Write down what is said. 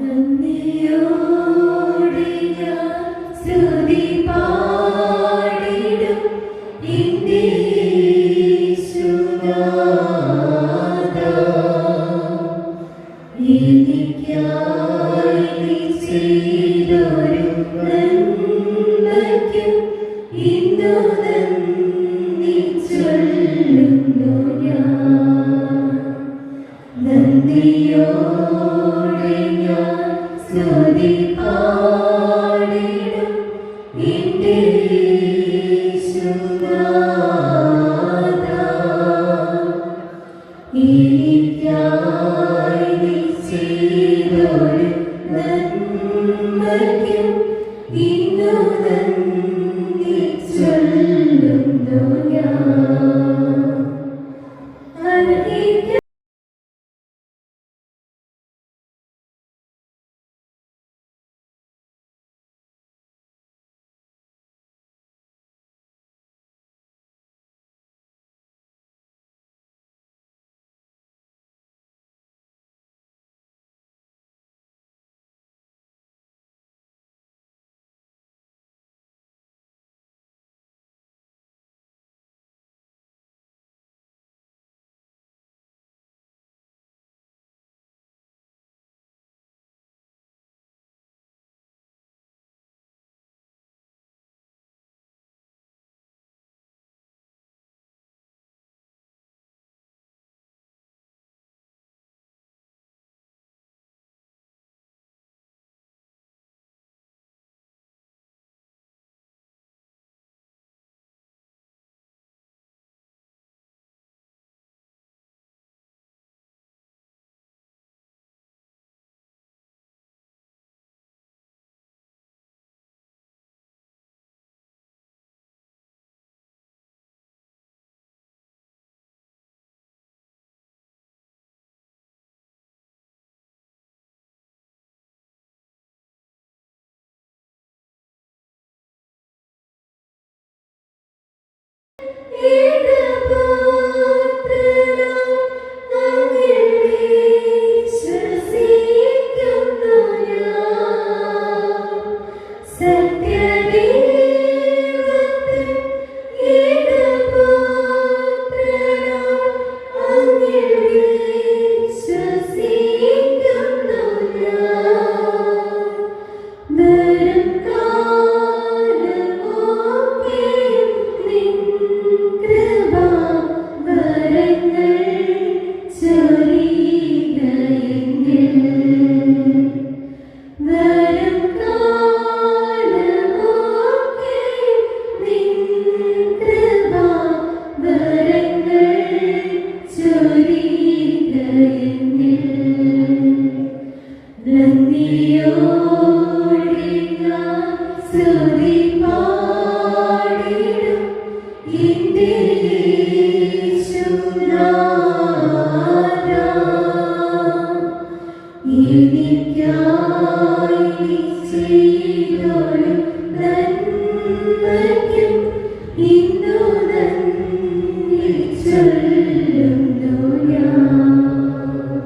the you. സ്തുതി പാടിടും എന്റെ യേശുനാഥാ. എനിക്കായി നീ ചെയ്തൊരു Hidupku ചെയ്തോളും നന്മയ്ക്കും ഇന്നു